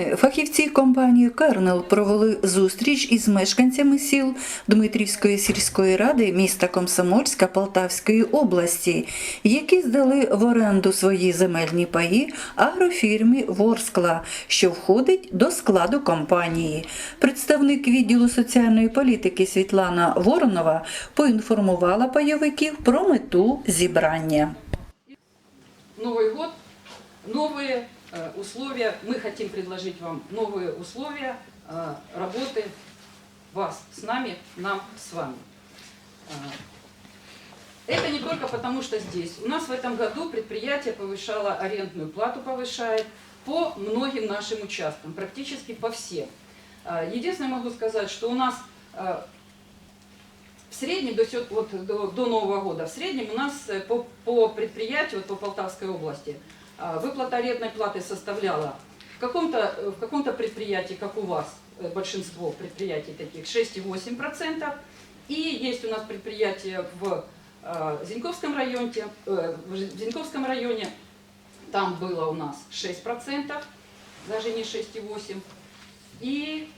словами, фахівці компанії Кернел провели зустріч із мешканцями сіл Дмитрівської сільської ради міста Комсомольська Полтавської області, які здали в оренду свої земельні паї агрофірмі Ворскла, що входить до складу компанії. Представник відділу соціальної політики Світлана Воронова поінформувала пайовиків про мету зібрання. Новый год, новые э, условия. Мы хотим предложить вам новые условия э, работы вас с нами, нам с вами. Э, Это не только потому, что здесь. У нас в этом году предприятие повышало арендную плату, повышает по многим нашим участкам, практически по всем. Э, Единственное могу сказать, что у нас э, в среднем до, вот, до, до Нового года, в среднем у нас э, по, по предприятию, вот по Полтавской области, выплата арендной платы составляла в каком-то, э, в каком-то предприятии, как у вас, э, большинство предприятий таких, 6,8%. И есть у нас предприятие в э, Зиньковском районе, в Зиньковском районе, там было у нас 6%, даже не 6,8%. И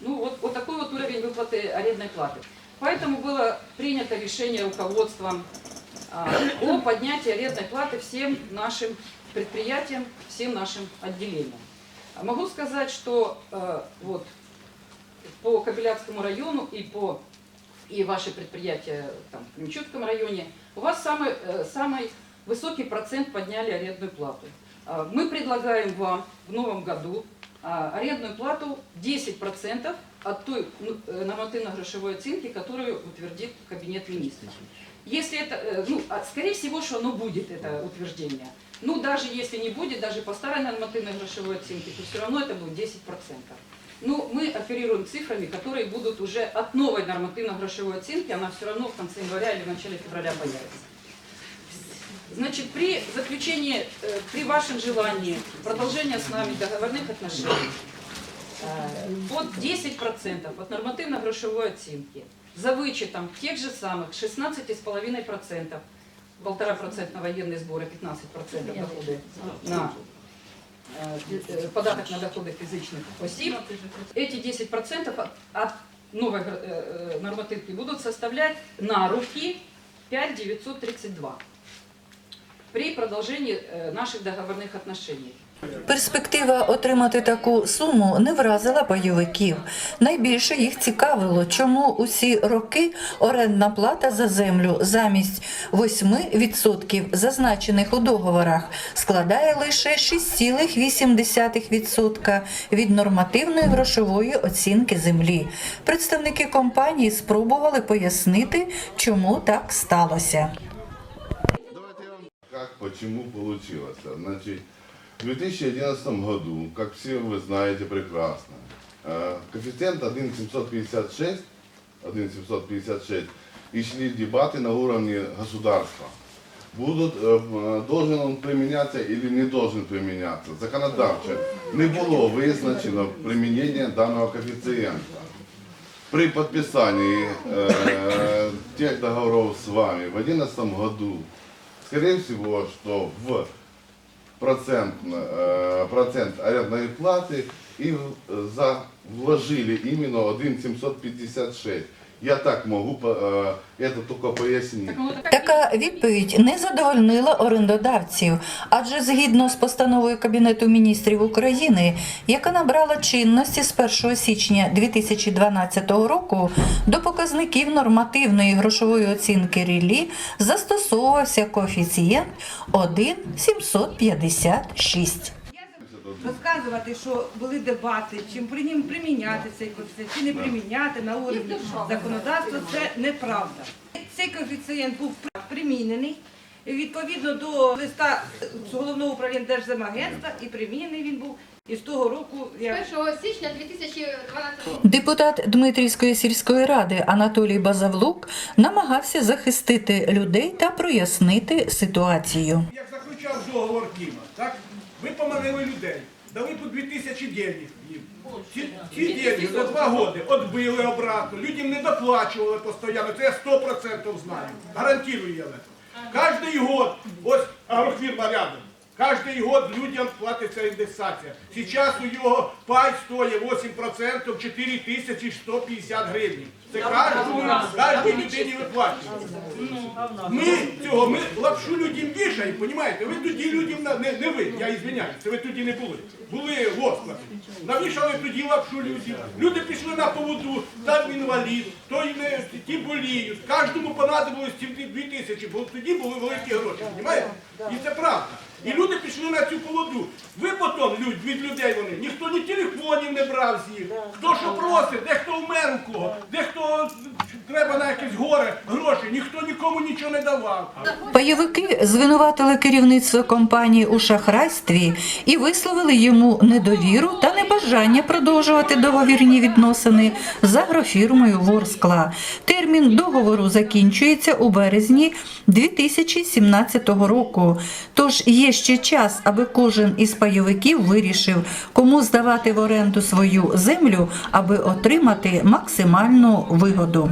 ну, вот, вот такой вот уровень выплаты арендной платы. Поэтому было принято решение руководством а, о поднятии арендной платы всем нашим предприятиям, всем нашим отделениям. Могу сказать, что э, вот по Кобелявскому району и по и ваши предприятия там, в Кременчугском районе, у вас самый, э, самый высокий процент подняли арендную плату. А, Мы предлагаем вам в новом году а, арендную плату 10% от той ну, э, нормативно-грошевой оценки, которую утвердит Кабинет министров. Если это, э, ну, а скорее всего, что оно будет, это утверждение. Ну, даже если не будет, даже по старой нормативной грошевой оценке, то все равно это будет 10%. Ну, мы оперируем цифрами, которые будут уже от новой нормативно-грошевой оценки, она все равно в конце января или в начале февраля появится. Значит, при заключении, э, при вашем желании продолжения с нами договорных отношений э, под 10% от нормативно-грошевой оценки за вычетом тех же самых 16,5%, полтора процента на военные сборы, 15% доходы на э, э, податок на доходы физичных осіб, эти 10% от, от новой гр- э, э, нормативки будут составлять на руки 5,932 при продолжении э, наших договорных отношений. Перспектива отримати таку суму не вразила пайовиків. Найбільше їх цікавило, чому усі роки орендна плата за землю замість 8% зазначених у договорах складає лише 6,8% від нормативної грошової оцінки землі. Представники компанії спробували пояснити, чому так сталося Давайте я вам как, почему получилось. Значит, в 2011 году, как все вы знаете прекрасно, э, коэффициент 1,756, 1,756, и шли дебаты на уровне государства. Будут, э, э, должен он применяться или не должен применяться. Законодавчо не було визначено применение данного коэффициента. При подписании э, тех договоров с вами в 2011 году, скорее всего, что в процент, э, процент арендной платы и за, вложили именно 1,756. Я так могу э, это только пояснить. Так, ну, это как Така відповідь не задовольнила орендодавців, адже згідно з постановою Кабінету міністрів України, яка набрала чинності з 1 січня 2012 року, до показників нормативної грошової оцінки рілі застосовувався коефіцієнт 1,756. розказувати, що були дебати, чим при нім приміняти цей коефіцієнт, чи не приміняти на уровні законодавства, це неправда. Цей коефіцієнт був примінений відповідно до листа з головного управління Держземагентства і примінений він був. І з того року я 1 січня 2012 року. Депутат Дмитрівської сільської ради Анатолій Базавлук намагався захистити людей та прояснити ситуацію. Як заключав договор Кіма, так? Ви поманили людей, дали по 2000 денег їм. Ці, ці деньги за два роки відбили обратно, людям не доплачували постійно, це я 100% знаю, гарантую я це. Кожний год, ось агрофірма рядом, Кожний год людям платиться індексація. Зараз у його пай стоїть 8%, 4150 гривень. Це кожній людині виплачується. Ми цього, ми лапшу людям вішаємо, понімаєте? Ви тоді людям, не, не ви, я ізвиняюсь, це ви тоді не були. Були в Навішали тоді лапшу людям. Люди пішли на поводу, там інвалід, той не, ті боліють. Кожному понадобилось ці дві- дві тисячі, бо тоді були великі гроші, понімаєте? І це правда. І люди пішли на цю колоду. Ви потім люд, від людей вони, ніхто ні телефонів не брав з їх. Хто що просить, дехто вмер у кого, дехто треба на якесь горе гроші, ніхто нікому нічого не давав. Пайовики звинуватили керівництво компанії у шахрайстві і висловили йому недовіру та небажання продовжувати договірні відносини з агрофірмою Ворскла. Термін договору закінчується у березні 2017 року. Тож є ще час, аби кожен із пайовиків вирішив, кому здавати в оренду свою землю, аби отримати максимальну вигоду.